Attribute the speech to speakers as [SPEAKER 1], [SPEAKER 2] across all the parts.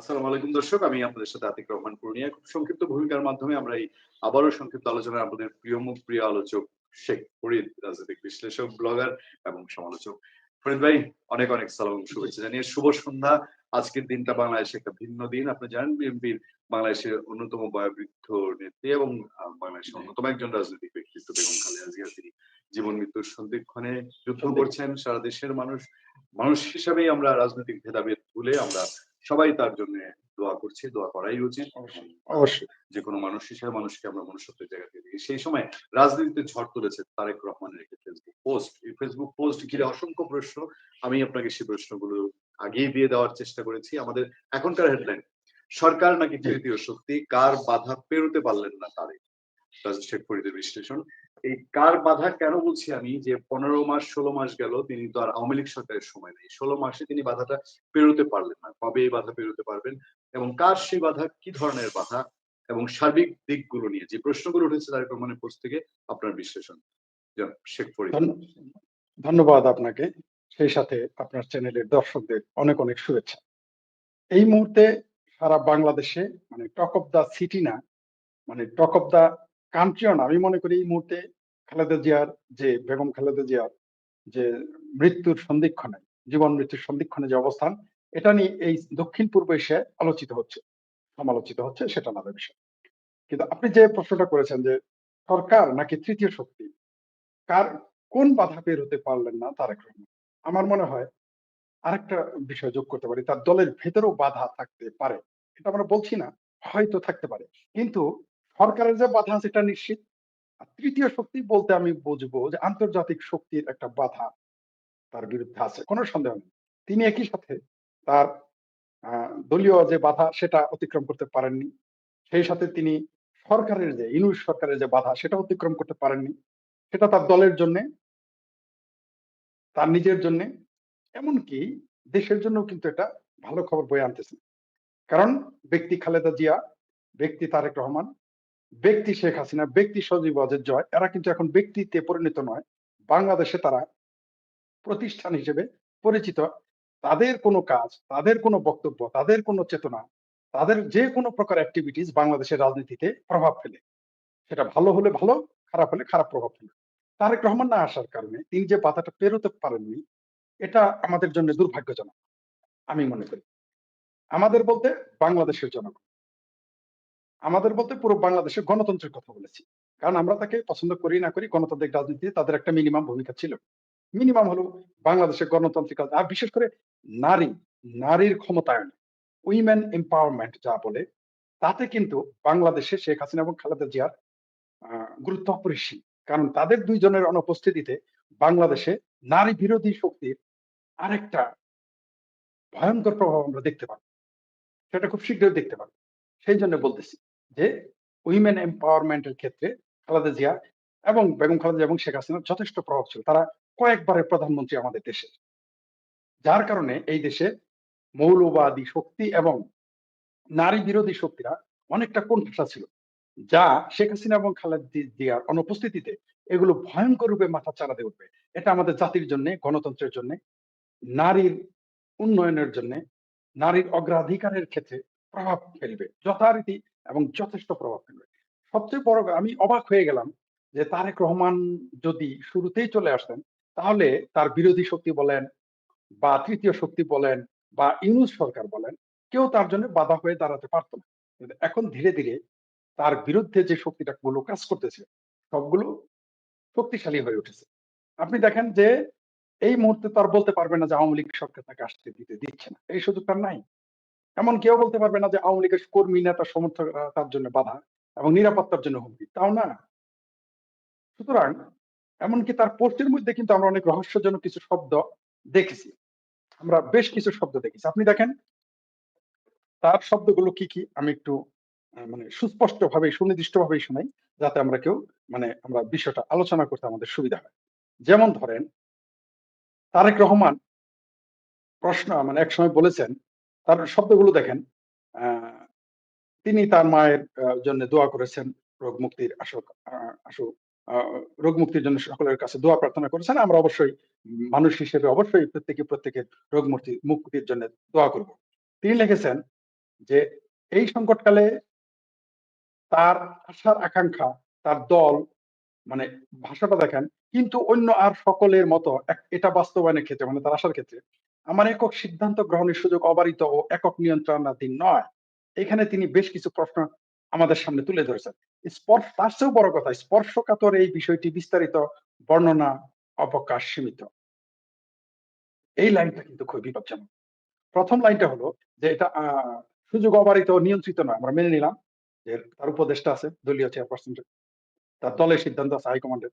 [SPEAKER 1] আসসালামু আলাইকুম দর্শক আমি আপনাদের সাথে আতিক রহমান পূর্ণিয়া। খুব সংক্ষিপ্ত ভূমিকার মাধ্যমে আমরা এই আবারও সংক্ষিপ্ত আলোচনায় আমাদের প্রিয় মুখ প্রিয় আলোচক শেখ ফরিদ রাজনৈতিক বিশ্লেষক ব্লগার এবং সমালোচক। ফরিদ ভাই অনেক অনেক সালাম শুভেচ্ছা জানিয়ে শুভ সন্ধ্যা। আজকের দিনটা বাংলাদেশে একটা ভিন্ন দিন। আপনি জানেন বিএনপির বাংলাদেশের অন্যতম বয়োবৃদ্ধ নেত্রী এবং বাংলাদেশের অন্যতম একজন রাজনৈতিক ব্যক্তিত্ব বেগম খালেদা জিয়া। তিনি জীবন মৃত্যুর সন্ধিক্ষণে যুদ্ধ করছেন। সারা দেশের মানুষ মানুষ হিসাবেই আমরা রাজনৈতিক ভেদাভেদ ভুলে আমরা সবাই তার জন্য দোয়া করছি দোয়া করাই উচিত।
[SPEAKER 2] অবশ্যই
[SPEAKER 1] যে কোনো মানুষ হিসেবে মানুষকে আমরা মনুষ্যত্বের জায়গা থেকে সেই সময় রাজনীতিতে ঝড় তুলেছে তারেক রহমানের একটি ফেসবুক পোস্ট এই ফেসবুক পোস্ট ঘিরে অসংখ্য প্রশ্ন। আমি আপনাকে সেই প্রশ্নগুলো আগেই দিয়ে দেওয়ার চেষ্টা করেছি। আমাদের এখনকার হেডলাইন সরকার নাকি তৃতীয় শক্তি? কার বাধা পেরোতে পারলেন না তারেক? রাজু শেখ ফরিদের বিশ্লেষণ। এই কার বাধা কেন বলছি আমি যে পনেরো মাস, ষোলো মাস গেল, তিনি তো আর আওয়ামী লীগ সরকারের সময় নেই। ষোলো মাসে তিনি বাধাটা পেরোতে পারলেন না। কবে এই বাধা পেরোতে পারবেন এবং কার সেই বাধা, কি ধরনের বাধা এবং সার্বিক দিকগুলো নিয়ে যে প্রশ্নগুলো উঠেছে তারেক রহমানের পোস্ট থেকে আপনার বিশ্লেষণ শেখ ফরিদ।
[SPEAKER 2] ধন্যবাদ আপনাকে। সেই সাথে আপনার চ্যানেলের দর্শকদের অনেক অনেক শুভেচ্ছা। এই মুহূর্তে সারা বাংলাদেশে মানে টক অফ দা সিটি না মানে টক অফ দা কান্ট্রিও না। আমি মনে করি এই মুহূর্তে খালেদা জিয়ার যে, বেগম খালেদা জিয়ার যে মৃত্যুর সন্ধিক্ষণে, জীবন মৃত্যুর সন্ধিক্ষণে যে অবস্থান, এটা নিয়ে এই দক্ষিণ পূর্ব এশিয়ায় আলোচিত হচ্ছে, সমালোচিত হচ্ছে সেটা আলাদা বিষয় কিন্তু আপনি যে প্রশ্নটা করেছেন যে সরকার নাকি তৃতীয় শক্তি, কার, কোন বাধা বের হতে পারলেন না তারেক রহমান? আমার মনে হয় আরেকটা বিষয় যোগ করতে পারি, তার দলের ভেতরেও বাধা থাকতে পারে। এটা আমরা বলছি না, হয়তো থাকতে পারে। কিন্তু সরকারের যে বাধা এটা নিশ্চিত। তৃতীয় শক্তি বলতে আমি বুঝব যে আন্তর্জাতিক শক্তির একটা বাধা তার বিরুদ্ধে আছে, কোনো সন্দেহ নেই। তিনি একই সাথে তার দলীয় যে বাধা সেটা অতিক্রম করতে পারেননি। সেই সাথে তিনি সরকারের যে, ইনুস সরকারের যে বাধা সেটা অতিক্রম করতে পারেননি। সেটা তার দলের জন্য, তার নিজের জন্য, এমনকি দেশের জন্য কিন্তু এটা ভালো খবর বয়ে আনতেছে। কারণ ব্যক্তি খালেদা জিয়া, ব্যক্তি তারেক রহমান ব্যক্তি শেখ হাসিনা, ব্যক্তি সজীব অজের জয়, এরা কিন্তু এখন ব্যক্তিতে পরিণত নয়। বাংলাদেশে তারা প্রতিষ্ঠান হিসেবে পরিচিত। তাদের কোনো কাজ, তাদের কোনো বক্তব্য, তাদের কোনো চেতনা, তাদের যে কোনো প্রকার অ্যাক্টিভিটিস বাংলাদেশের রাজনীতিতে প্রভাব ফেলে। সেটা ভালো হলে ভালো, খারাপ হলে খারাপ প্রভাব ফেলে। তারেক রহমান না আসার কারণে তিনি যে পাতাটা পেরোতে পারেননি, এটা আমাদের জন্য দুর্ভাগ্যজনক, আমি মনে করি। আমাদের বলতে বাংলাদেশের জনগণ। আমাদের বলতে পুরো বাংলাদেশের গণতন্ত্রের কথা বলেছি। কারণ আমরা তাকে পছন্দ করি, না করি গণতান্ত্রিক রাজনীতিতে তাদের একটা মিনিমাম ভূমিকা ছিল। মিনিমাম হলো বাংলাদেশের গণতান্ত্রিক আর বিশেষ করে নারী, নারীর ক্ষমতায়ন উইমেন এম্পাওয়ারমেন্ট যা বলে, তাতে কিন্তু বাংলাদেশে শেখ হাসিনা এবং খালেদা জিয়ার গুরুত্ব অপরিসীম। কারণ তাদের দুইজনের অনুপস্থিতিতে বাংলাদেশে নারী বিরোধী শক্তির আরেকটা ভয়ঙ্কর প্রভাব আমরা দেখতে পাবো। সেটা খুব শীঘ্রই দেখতে পাবো। সেই জন্য বলতেছি যে উইমেন এম্পাওয়ারমেন্টের ক্ষেত্রে খালেদা জিয়া এবং বেগম খালেদা এবং শেখ হাসিনার যথেষ্ট প্রভাব ছিল। তারা কয়েকবারের প্রধানমন্ত্রী আমাদের দেশে। যার কারণে এই দেশে মৌলবাদী শক্তি এবং নারী বিরোধী শক্তিরা অনেকটা কোণঠাসা ছিল, যা শেখ হাসিনা এবং খালেদা জিয়ার অনুপস্থিতিতে এগুলো ভয়ঙ্কর রূপে মাথা চাড়াতে উঠবে। এটা আমাদের জাতির জন্য, গণতন্ত্রের জন্য, নারীর উন্নয়নের জন্য, নারীর অগ্রাধিকারের ক্ষেত্রে প্রভাব ফেলবে। যথারীতি এবং যথেষ্ট প্রভাব ফেলবে। সবচেয়ে বড় আমি অবাক হয়ে গেলাম যে তারেক রহমান যদি শুরুতেই চলে আসতেন, তাহলে তার বিরোধী শক্তি বলেন বা তৃতীয় শক্তি বলেন বা ইউনুস সরকার বলেন, কেউ তার জন্য বাধা হয়ে দাঁড়াতে পারতো না। কিন্তু এখন ধীরে ধীরে তার বিরুদ্ধে যে শক্তিটা গুলো কাজ করতেছে, সবগুলো শক্তিশালী হয়ে উঠেছে। আপনি দেখেন যে এই মুহূর্তে তার বলতে পারবে না যে আওয়ামী লীগ সরকার তাকে আসতে দিতে দিচ্ছে না। এই সুযোগ তার নাই। এমন কেউ বলতে পারবে না যে আওয়ামী লীগের কর্মী, নেতা, সমর্থকরা তার জন্য বাধা এবং নিরাপত্তার জন্য হুমকি। তাও না। সুতরাং এমনকি তার পোস্টের মধ্যে কিন্তু আমরা অনেক রহস্যজনক কিছু শব্দ দেখেছি। আমরা বেশ কিছু শব্দ দেখেছি। আপনি দেখেন, তার শব্দগুলো কি কি? আমি একটু মানে সুস্পষ্ট ভাবে সুনির্দিষ্ট ভাবেই শোনাই যাতে আমরা কেউ মানে আমরা বিষয়টা আলোচনা করতে আমাদের সুবিধা হয়। যেমন ধরেন, তারেক রহমান প্রশ্ন মানে এক সময় বলেছেন তার শব্দগুলো দেখেন। তিনি তার মায়ের জন্য দোয়া করেছেন রোগ মুক্তির আসক আহ, আসু রোগ মুক্তির জন্য সকলের কাছে দোয়া প্রার্থনা করেছেন। আমরা অবশ্যই মানুষ হিসেবে অবশ্যই প্রত্যেকে প্রত্যেকের রোগ মুক্তি মুক্তির জন্য দোয়া করব। তিনি লিখেছেন যে এই সংকটকালে তার আশার আকাঙ্ক্ষা তার দল মানে ভাষাটা দেখেন কিন্তু অন্য আর সকলের মতো এটা বাস্তবায়নের ক্ষেত্রে মানে তার আশার ক্ষেত্রে আমার একক সিদ্ধান্ত গ্রহণের সুযোগ অবারিত ও একক নিয়ন্ত্রণাধীন নয়। এখানে তিনি বেশ কিছু প্রশ্ন আমাদের সামনে তুলে ধরেছেন। স্পর্শ, তার চেয়েও বড় কথা, স্পর্শকাতর এই বিষয়টি বিস্তারিত বর্ণনা অবকাশ সীমিত। এই লাইনটা কিন্তু খুব বিপজ্জনক। প্রথম লাইনটা হলো যে এটা সুযোগ অবারিত নিয়ন্ত্রিত নয়। আমরা মেনে নিলাম যে তার উপদেষ্টা আছে, দলীয় চেয়ারপারসন তার দলের সিদ্ধান্ত আছে, হাইকমান্ডের।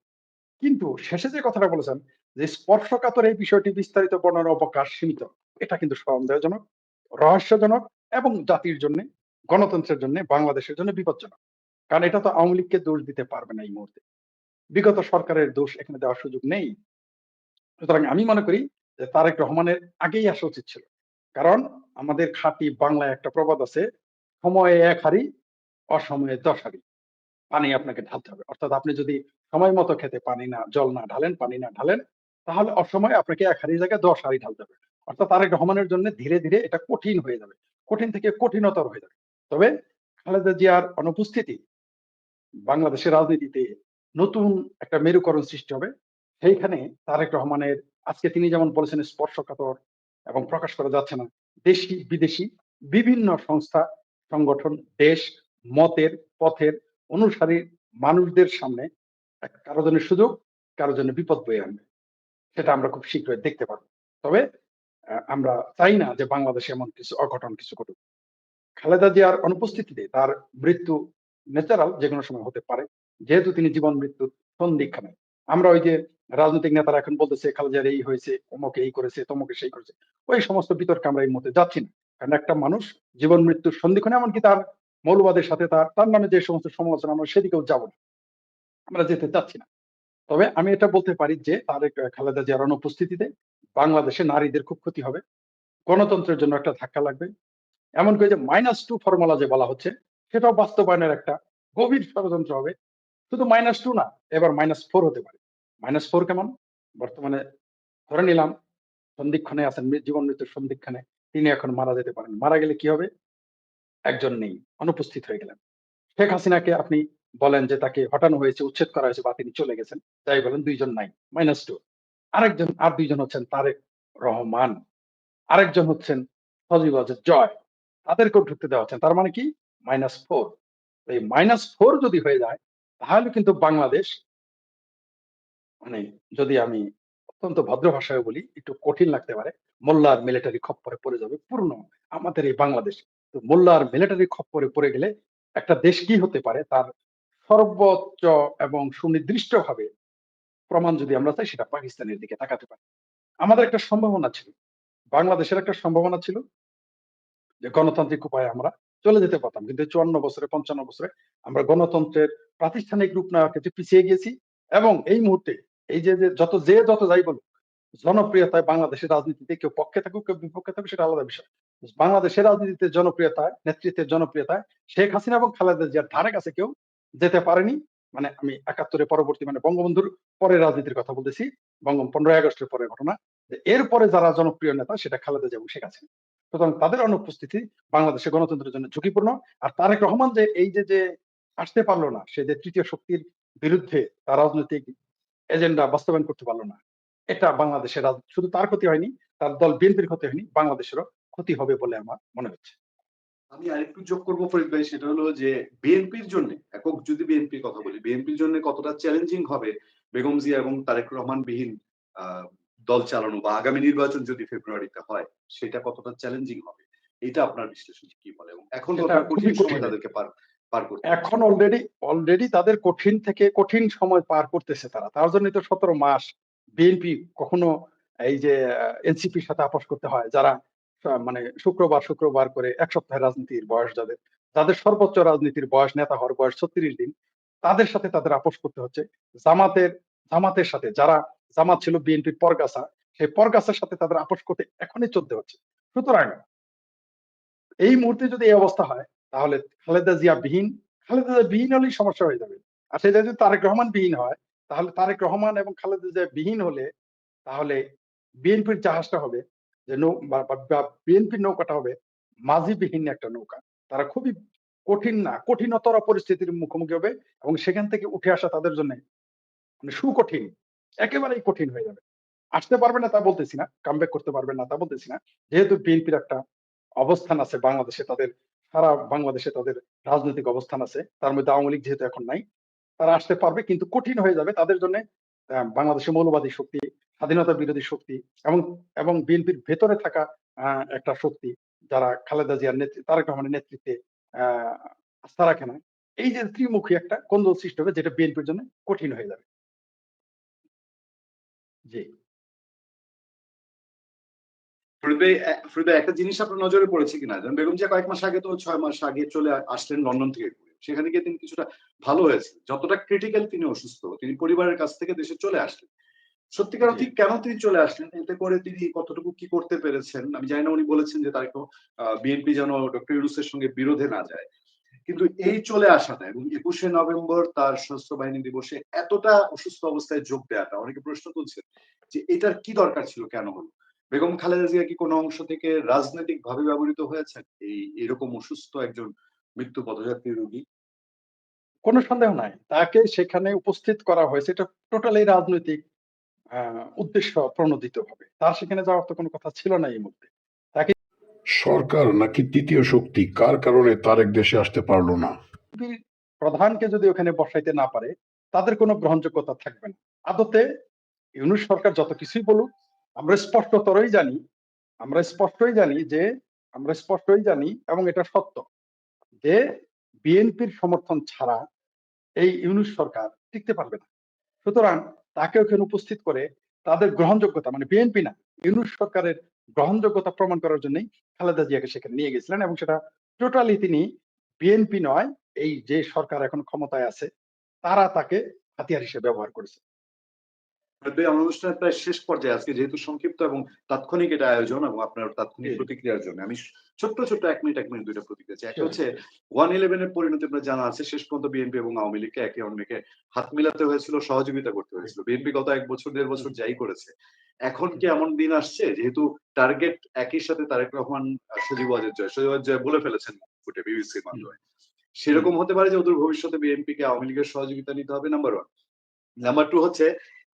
[SPEAKER 2] কিন্তু শেষে যে কথাটা বলেছেন যে স্পর্শকাতর এই বিষয়টি বিস্তারিত বর্ণনার অবকাশ সীমিত, এটা কিন্তু সন্দেহজনক, রহস্যজনক এবং জাতির জন্য, গণতন্ত্রের জন্য, বাংলাদেশের জন্য বিপজ্জনক। কারণ এটা তো আওয়ামী লীগকে দোষ দিতে পারবে না এই মুহূর্তে। বিগত সরকারের দোষ এখানে দেওয়ার সুযোগ নেই। সুতরাং আমি মনে করি যে তারেক রহমানের আগেই আসা উচিত ছিল। কারণ আমাদের খাঁটি বাংলায় একটা প্রবাদ আছে, সময়ে এক হারি অসময়ে দশ হারি পানি আপনাকে ঢালতে হবে। অর্থাৎ আপনি যদি সময় মতো খেতে পানি না, জল না ঢালেন, পানি না ঢালেন, তাহলে অসময়ে আপনাকে এক হাড়ি জায়গায় দশ হাড়ি ঢালতে হবে। অর্থাৎ তারেক রহমানের জন্য ধীরে ধীরে এটা কঠিন হয়ে যাবে। কঠিন থেকে কঠিনতর হয়ে যাবে। তবে খালেদা জিয়ার অনুপস্থিতি, বাংলাদেশের রাজনীতিতে নতুন একটা মেরুকরণ সৃষ্টি হবে। সেইখানে তারেক রহমানের, আজকে তিনি যেমন বলেছেন, স্পর্শকাতর এবং প্রকাশ করা যাচ্ছে না। দেশি, বিদেশি বিভিন্ন সংস্থা, সংগঠন, দেশ, মতের, পথের অনুসারী মানুষদের সামনে কারও জন্য সুযোগ, কারও জন্য বিপদ বয়ে আনবে। সেটা আমরা খুব শীঘ্রই দেখতে পারব। তবে আমরা চাই না যে বাংলাদেশে এমন কিছু, অঘটন কিছু ঘটুক। খালেদা জিয়ার অনুপস্থিতিতে তার মৃত্যু ন্যাচারাল যে কোনো সময় হতে পারে। যেহেতু তিনি জীবন মৃত্যুর সন্ধিক্ষণে আমরা ওই যে রাজনৈতিক নেতারা এখন বলতেছে, খালেদা জিয়ার এই হয়েছে, অমুকে এই করেছে, তমুকে সেই করেছে। ওই সমস্ত বিতর্কে আমরা এই মুহূর্তে যাচ্ছি না। কারণ একটা মানুষ জীবন মৃত্যুর সন্ধিক্ষণে এমনকি তার মৌলবাদের সাথে তার তার নামে যে সমস্ত সমালোচনা আমরা সেদিকেও যাব না। আমরা যেতে চাচ্ছি না। তবে আমি এটা বলতে পারি যে তারেক খালেদা জিয়ার অনুপস্থিতিতে বাংলাদেশে নারীদের খুব ক্ষতি হবে। গণতন্ত্রের জন্য একটা ধাক্কা লাগবে। এমন করে যে মাইনাস টু ফর্মুলা যে বলা হচ্ছে, সেটাও বাস্তবায়নের একটা গভীর ষড়যন্ত্র হবে। শুধু মাইনাস টু না, এবার মাইনাস ফোর হতে পারে। মাইনাস ফোর কেমন? বর্তমানে ধরে নিলাম, সন্ধিক্ষণে আছেন, জীবন মৃত্যুর সন্ধিক্ষণে তিনি এখন মারা যেতে পারেন। মারা গেলে কি হবে? একজন নেই, অনুপস্থিত হয়ে গেলেন। শেখ হাসিনাকে আপনি বলেন যে তাকে হটানো হয়েছে, উচ্ছেদ করা হয়েছে বা তিনি চলে গেছেন, তাই বলেন দুইজন নাই মাইনাস টু আরেকজন আর দুইজন হচ্ছেন তারেক রহমান, আরেকজন হচ্ছেন সজীব জয়। তাদেরকেও ঢুকতে দেওয়া হচ্ছে, তার মানে কি? মাইনাস ফোর এই মাইনাস ফোর যদি হয়ে যায়, তাহলে কিন্তু বাংলাদেশ মানে যদি আমি অত্যন্ত ভদ্র ভাষায় বলি, একটু কঠিন লাগতে পারে, মোল্লার মিলিটারি খপ্পরে পড়ে যাবে, পূর্ণ। আমাদের এই বাংলাদেশ মোল্লার মিলিটারি খপ্পরে পড়ে গেলে একটা দেশ কি হতে পারে? তার সর্বোচ্চ এবং সুনির্দিষ্ট ভাবে প্রমাণ যদি আমরা চাই, সেটা পাকিস্তানের দিকে তাকাতে পারি। আমাদের একটা সম্ভাবনা ছিল। বাংলাদেশের একটা সম্ভাবনা ছিল যে গণতান্ত্রিক উপায়ে আমরা চলে যেতে পারতাম। কিন্তু চুয়ান্ন বছরে, পঞ্চান্ন বছরে আমরা গণতন্ত্রের প্রাতিষ্ঠানিক রূপ নেওয়ার ক্ষেত্রে পিছিয়ে গেছি এবং এই মুহূর্তে এই যে যত যে যত যাই বলুক, জনপ্রিয়তায় বাংলাদেশের রাজনীতিতে কেউ পক্ষে থাকুক, কেউ বিপক্ষে থাকুক, সেটা আলাদা বিষয়। বাংলাদেশের রাজনীতিতে জনপ্রিয়তায় নেতৃত্বের জনপ্রিয়তায় শেখ হাসিনা এবং খালেদা জিয়ার ধারে কাছে কেউ যেতে পারেনি। মানে আমি একাত্তরে পরবর্তী মানে বঙ্গবন্ধুর পরের রাজনীতির কথা বলতেছি বঙ্গ পনেরোই আগস্টের পরের ঘটনা। এরপরে যারা জনপ্রিয় নেতা সেটা খালেদা জিয়া এবং শেখ হাসিনা। সুতরাং তাদের অনুপস্থিতি বাংলাদেশের গণতন্ত্রের জন্য ঝুঁকিপূর্ণ। আর তারেক রহমান যে এই যে যে আসতে পারল না, সে যে তৃতীয় শক্তির বিরুদ্ধে তার রাজনৈতিক এজেন্ডা বাস্তবায়ন করতে পারল না, এটা বাংলাদেশের শুধু তার ক্ষতি হয়নি, তার দল বিএনপির ক্ষতি হয়নি, বাংলাদেশেরও ক্ষতি হবে বলে আমার মনে হচ্ছে।
[SPEAKER 1] আমি আরেকটু যোগ করব ফরিদ ভাই সেটা হলো যে বিএনপির জন্য একক যদি বিএনপির কথা বলি বিএনপির জন্য কতটা চ্যালেঞ্জিং হবে বেগম জিয়া এবং তারেক রহমান বিহীন দল চালানো বা আগামী নির্বাচন যদি ফেব্রুয়ারিতে হয় সেটা কতটা চ্যালেঞ্জিং হবে? এটা আপনার বিশ্লেষণ কি বলে? এবং এখন কঠিন সময় তাদেরকে পার পার করতে
[SPEAKER 2] এখন অলরেডি অলরেডি তাদের কঠিন থেকে কঠিন সময় পার করতেছে তারা। তার জন্য তো সতেরো মাস বিএনপি কখনো এই যে এনসিপির সাথে আপোষ করতে হয়। যারা মানে শুক্রবার শুক্রবার করে এক সপ্তাহের রাজনীতির বয়স যাদের যাদের সর্বোচ্চ রাজনীতির বয়স, নেতা হওয়ার বয়স ছত্রিশ দিন, তাদের সাথে তাদের আপোষ করতে হচ্ছে জামাতের জামাতের সাথে। যারা জামাত ছিল বিএনপির পরগাছা, সেই পরগাছার সাথে তাদের আপোষ করতে এখনই চলতে হচ্ছে। সুতরাং এই মুহূর্তে যদি এই অবস্থা হয়, তাহলে খালেদা জিয়া বিহীন, খালেদা জিয়া বিহীন হলেই সমস্যা হয়ে যাবে। আর সেটা যদি তারেক রহমান বিহীন হয়, তাহলে তারেক রহমান এবং খালেদা জিয়া বিহীন হলে তাহলে বিএনপির জাহাজটা হবে যে নৌ বিএনপির নৌকাটা হবে মাঝিবিহীন একটা নৌকা। তারা খুবই কঠিন না, কঠিনতর পরিস্থিতির মুখোমুখি হবে এবং সেখান থেকে উঠে আসা তাদের জন্য মানে সুকঠিন, একেবারেই কঠিন হয়ে যাবে। আসতে পারবে না তা বলতেছি না কামব্যাক করতে পারবে না তা বলতেছি না। যেহেতু বিএনপির একটা অবস্থান আছে বাংলাদেশে, তাদের সারা বাংলাদেশে তাদের রাজনৈতিক অবস্থান আছে, তার মধ্যে আওয়ামী লীগ যেহেতু এখন নাই, তারা আসতে পারবে, কিন্তু কঠিন হয়ে যাবে তাদের জন্য বাংলাদেশের মৌলবাদী শক্তি স্বাধীনতা বিরোধী শক্তি এবং এবং বিএনপির ভেতরে থাকা একটা শক্তি যারা খালেদা জিয়ার নেতৃত্বে তারেক রহমানের নেতৃত্বে আস্থা রাখে না, এই যে ত্রিমুখী একটা কোন্দল সৃষ্টি হবে যেটা বিএনপির জন্য কঠিন হয়ে যাবে। জি।
[SPEAKER 1] একটা জিনিস আপনার নজরে পড়েছে কিনা? যেমন বেগম জিয়া কয়েক মাস আগে তো ছয় মাস আগে চলে আসলেন লন্ডন থেকে সেখানে গিয়ে তিনি কিছুটা ভালো হয়েছে যতটা ক্রিটিক্যাল তিনি অসুস্থ, তিনি পরিবারের কাছ থেকে দেশে চলে আসলেন। সত্যিকার। অর্থে কেন তিনি চলে আসলেন? এতে করে তিনি কতটুকু কি করতে পেরেছেন? আমি জানি না উনি বলেছেন যে তার বিএনপি যেন ডক্টর ইউনুসের সঙ্গে বিরোধে না যায়। কিন্তু এই চলে আসাটা এবং একুশে নভেম্বর তার সশস্ত্র বাহিনী দিবসে এতটা অসুস্থ অবস্থায় যোগ দেওয়াটা অনেকে প্রশ্ন তুলছেন যে এটার কি দরকার ছিল? কেন হলো? বেগম খালেদা জিয়া কি কোনো অংশ থেকে রাজনৈতিক ভাবে ব্যবহৃত হয়েছেন? এই এরকম অসুস্থ একজন মৃত্যু পদযাত্রী রোগী?
[SPEAKER 2] কোনো সন্দেহ নাই। তাকে সেখানে উপস্থিত করা হয়েছে। এটা টোটালি রাজনৈতিক উদ্দেশ্য প্রণোদিত ভাবে তার সেখানে যাওয়ার তো কোনো কথা ছিল না এই মুহূর্তে।
[SPEAKER 3] সরকার নাকি তৃতীয় শক্তি? কার কারণে তারেক দেশে আসতে পারল না?
[SPEAKER 2] প্রধানকে যদি ওখানে বসাইতে না পারে তাদের কোনো গ্রহণযোগ্যতা থাকবে না। আদতে ইউনুস সরকার যত কিছুই বলুক আমরা স্পষ্টতরই জানি আমরা স্পষ্টই জানি যে আমরা স্পষ্টই জানি এবং এটা সত্য যে বিএনপির সমর্থন ছাড়া এই ইউনুস সরকার টিকতে পারবে না। সুতরাং তাকে ওখানে উপস্থিত করে? তাদের গ্রহণযোগ্যতা মানে বিএনপি না, ইউনুস সরকারের গ্রহণযোগ্যতা প্রমাণ করার জন্যই খালেদা জিয়াকে সেখানে নিয়ে গেছিলেন এবং সেটা টোটালি তিনি বিএনপি নয়, এই যে সরকার এখন ক্ষমতায় আছে, তারা তাকে হাতিয়ার হিসেবে ব্যবহার করেছে।
[SPEAKER 1] আমার অনুষ্ঠানের প্রায় শেষ পর্যায়ে আজকে যেহেতু সংক্ষিপ্ত এবং তাৎক্ষণিক এটা আয়োজন এবং আপনার তাৎক্ষণিক প্রতিক্রিয়ার জন্য। আমি ছোট্ট ছোট্ট এক মিনিট এক মিনিট দুইটা প্রতিক্রিয়া চাই। একটা হচ্ছে ওয়ান ইলেভেনের পরিণতি আপনার জানা আছে। শেষ পর্যন্ত বিএনপি এবং আওয়ামী লীগকে একে অন্যকে হাত মিলাতে হয়েছিল সহযোগিতা করতে হয়েছিল। বিএনপি গত এক বছর দেড় বছর যাই করেছে। এখন কি এমন দিন আসছে? যেহেতু টার্গেট একই সাথে তারেক রহমান সজীব ওয়াজেদ জয়। সজীব জয় বলে ফেলেছেন ফুটে বিবিসির মাধ্যমে। সেরকম হতে পারে যে ওদের ভবিষ্যতে বিএনপি কে আওয়ামী লীগের সহযোগিতা নিতে হবে নাম্বার ওয়ান নাম্বার টু হচ্ছে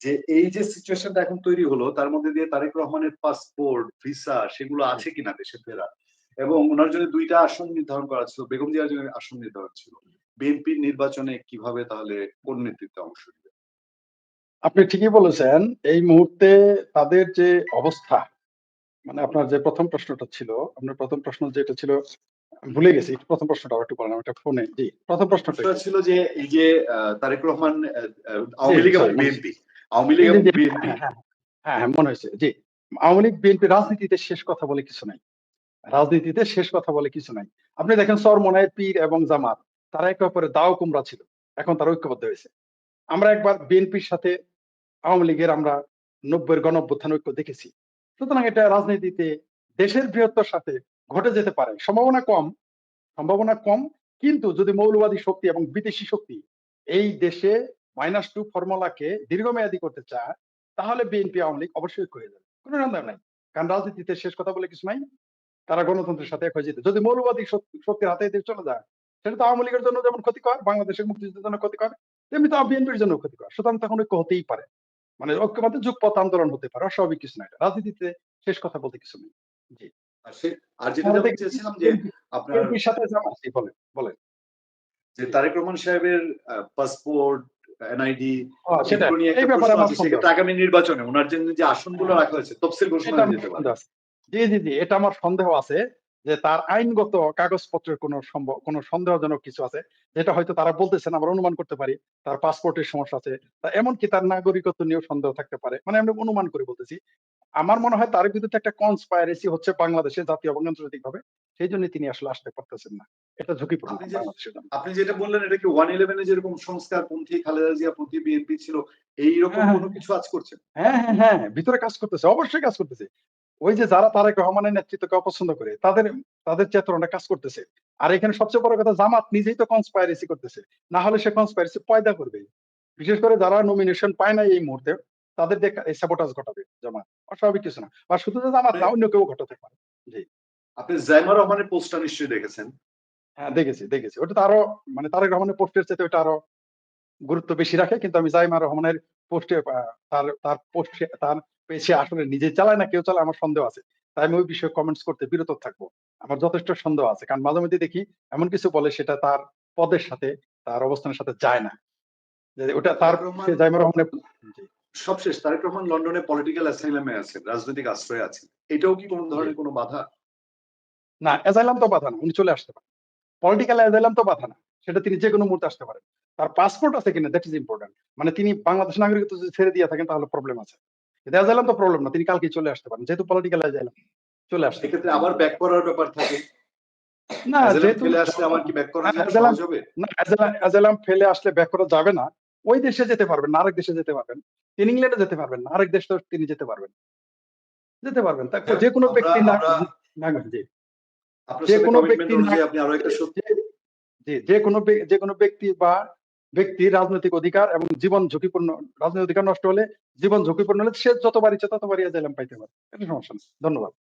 [SPEAKER 1] যে এই যে সিচুয়েশনটা এখন তৈরি হলো তার মধ্যে দিয়ে তারেক রহমানের পাসপোর্ট ভিসা সেগুলো আছে কিনা দেশে ফেরা এবং ওনার জন্য দুইটা আসন নির্ধারণ করা ছিল বেগম জিয়ার জন্য আসন নির্ধারণ ছিল। বিএনপির নির্বাচনে কীভাবে তাহলে কোন নেতৃত্বে অংশ নেবে?
[SPEAKER 2] আপনি ঠিকই বলেছেন এই মুহূর্তে তাদের যে অবস্থা মানে আপনার যে প্রথম প্রশ্নটা ছিল আপনার প্রথম প্রশ্ন যেটা ছিল ভুলে গেছি প্রথম প্রশ্নটা একটু বলেন একটা ফোনে জি প্রথম প্রশ্নটা
[SPEAKER 1] ছিল যে এই যে তারেক রহমান আওয়ামী লীগ বিএনপি আওয়ামী লীগ এবং বিএনপি।
[SPEAKER 2] হ্যাঁ, হ্যাঁ, হ্যাঁ মনে হয়েছে। জি আওয়ামী লীগ বিএনপি রাজনীতিতে শেষ কথা বলে কিছু নাই। রাজনীতিতে শেষ কথা বলে কিছু নাই। আপনি দেখেন সরমনায় পীর এবং জামাত তারা একে অপরের দাও কুমড়া ছিল। এখন তারা ঐক্যবদ্ধ হয়েছে। আমরা একবার বিএনপির সাথে আওয়ামী লীগের আমরা নব্বইয়ের গণ অভ্যুত্থান ঐক্য দেখেছি। সুতরাং এটা রাজনীতিতে দেশের বৃহত্তর সাথে ঘটে যেতে পারে। সম্ভাবনা কম সম্ভাবনা কম। কিন্তু যদি মৌলবাদী শক্তি এবং বিদেশি শক্তি এই দেশে মাইনাস টু ফর্মুলাকে দীর্ঘমেয়াদী করতে চায় তাহলে বিএনপি আওয়ামী লীগ অবশ্যই হয়ে যাবে। কোনো সন্দেহ নাই। কারণ রাজনীতিতে শেষ কথা বলে কিছু নাই। তারা গণতন্ত্রের সাথে এক হয়ে যেতে যদি মৌলবাদী শক্তি- শক্তির হাতে দেশ চলে যায় সেটা তো আওয়ামী লীগের জন্য যেমন ক্ষতিকর বাংলাদেশের মুক্তিযুদ্ধের জন্য ক্ষতিকর তেমনি তো বিএনপির জন্য ক্ষতিকর। সুতরাং তখন ঐক্য হতেই পারে। মানে ঐক্যমতে যুগপথ আন্দোলন হতে পারে অস্বাভাবিক কিছু না রাজনীতিতে শেষ কথা বলতে কিছু নেই।
[SPEAKER 1] সে- আর যেটা চেয়েছিলাম যে আপনার
[SPEAKER 2] সাথে বলেন বলেন।
[SPEAKER 1] যে তারেক রহমান সাহেবের পাসপোর্ট এনআইডি
[SPEAKER 2] এই ব্যাপারে আমার সন্দেহ
[SPEAKER 1] আগামী নির্বাচনে ওনার জন্য যে আসনগুলো
[SPEAKER 2] হ্যাঁ।
[SPEAKER 1] রাখা হয়েছে তফসিল ঘোষণা যেতে পারে
[SPEAKER 2] জি জি জি এটা আমার সন্দেহ আছে যে তার আইনগত কাগজপত্রের কোনো সম্ভব কোনো সন্দেহজনক কিছু আছে যেটা হয়তো তারা বলতেছেন আমরা অনুমান করতে পারি তার পাসপোর্টের সমস্যা আছে তা এমনকি তার নাগরিকত্ব নিয়েও সন্দেহ থাকতে পারে। মানে আমরা অনুমান করে বলতেছি আমার মনে হয় তার বিরুদ্ধে একটা কনস্পাইরেসি হচ্ছে বাংলাদেশে জাতীয় এবং আন্তর্জাতিক ভাবে সেই জন্য তিনি আসলে আসতে পারতেছেন না। এটা ঝুঁকিপূর্ণ
[SPEAKER 1] আপনি যেটা বললেন এটা কি ওয়ান ইলেভেনে যেরকম সংস্কার পন্থী খালেদা জিয়া পন্থী বিএনপি ছিল এইরকম
[SPEAKER 2] হ্যাঁ,
[SPEAKER 1] কোনো কিছু আজ করছেন?
[SPEAKER 2] হ্যাঁ হ্যাঁ হ্যাঁ ভিতরে কাজ করতেছে অবশ্যই কাজ করতেছে। ওই যে যারা তারেক রহমানের নেতৃত্বকে অপছন্দ করে তাদের তাদের চেতনাটা কাজ করতেছে। আর এখানে সবচেয়ে বড় কথা জামাত নিজেই তো কনস্পাইরেসি করতেছে। না হলে সে কনস্পাইরেসি পয়দা করবে। বিশেষ করে যারা নমিনেশন পায় না এই মুহূর্তে তাদের সাবোটাজ ঘটাবে জামাত। অস্বাভাবিক কিছু না। বা শুধু জামাত না অন্য কেউ ঘটাতে পারে।
[SPEAKER 1] আপনি জাইমা রহমানের পোস্টটা নিশ্চয়ই দেখেছেন।
[SPEAKER 2] হ্যাঁ দেখেছি দেখেছি। ওটা তো আরও মানে তারেক রহমানের পোস্টের চাইতে ওটা আরও গুরুত্ব বেশি রাখে কিন্তু আমি জাইমা রহমানের পোস্টে তার তার পোস্টে তার পেছে আসলে নিজে চালায় না কেউ চালায় আমার সন্দেহ আছে। তাই আমি ওই বিষয়ে কমেন্টস করতে বিরত থাকব। আমার যথেষ্ট সন্দেহ আছে কারণ মাঝে মধ্যে দেখি এমন কিছু বলে সেটা তার পদের সাথে তার অবস্থানের সাথে যায় না। ওটা তার জাইমা রহমানের
[SPEAKER 1] সবশেষ তারেক রহমান লন্ডনে পলিটিক্যাল অ্যাসাইলামে আছেন রাজনৈতিক আশ্রয়ে আছেন এটাও কি কোনো ধরনের কোনো বাধা?
[SPEAKER 2] না অ্যাজাইলাম তো বাধা না উনি চলে আসতে পারেন। পলিটিক্যাল অ্যাজাইলাম তো বাধা না সেটা তিনি যে কোনো মুহূর্তে আসতে পারেন। তার পাসপোর্ট আছে কিনা দ্যাট ইজ ইম্পর্টেন্ট মানে তিনি বাংলাদেশ নাগরিকত্ব যদি ছেড়ে দিয়ে থাকেন তাহলে প্রবলেম আছে। কিন্তু অ্যাজাইলাম তো প্রবলেম না তিনি কালকে চলে আসতে পারেন যেহেতু পলিটিক্যাল অ্যাজাইলাম চলে আসতে
[SPEAKER 1] সেক্ষেত্রে আবার ব্যাক করার ব্যাপার থাকে।
[SPEAKER 2] না যেহেতু
[SPEAKER 1] কি ব্যাক করা
[SPEAKER 2] না অ্যাজাইলাম- ফেলে আসলে ব্যাক করা যাবে না। ওই দেশে যেতে পারবেন না আরেক দেশে যেতে পারবেন। তিনি ইংল্যান্ডে যেতে পারবেন না আরেক দেশে তিনি যেতে পারবেন। যেতে পারবেন। তা যে কোনো ব্যক্তি না জি। যে কোনো ব্যক্তি
[SPEAKER 1] আপনি আরও একটা সত্য
[SPEAKER 2] যে- জি যে কোনো যে কোনো ব্যক্তি বা ব্যক্তি রাজনৈতিক অধিকার এবং জীবন ঝুঁকিপূর্ণ রাজনৈতিক অধিকার নষ্ট হলে জীবন ঝুঁকিপূর্ণ হলে সে যতবার ইচ্ছে ততবারই অ্যাজাইলাম পাইতে পারে। এটা সমস্যা নেই। ধন্যবাদ।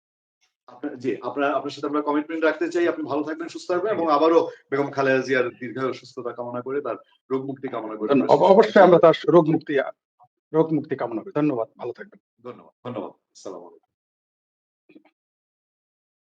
[SPEAKER 1] আপনার জি আপনার আপনার সাথে আমরা কমিটমেন্ট রাখতে চাই। আপনি ভালো থাকবেন সুস্থ থাকবেন এবং আবারও বেগম খালেদা জিয়ার দীর্ঘায়ু সুস্থতা কামনা করে তার রোগ মুক্তি কামনা করে
[SPEAKER 2] অবশ্যই আমরা তার রোগ মুক্তি রোগ মুক্তি কামনা করি। ধন্যবাদ। ভালো থাকবেন।
[SPEAKER 1] ধন্যবাদ। ধন্যবাদ। আসসালামু আলাইকুম।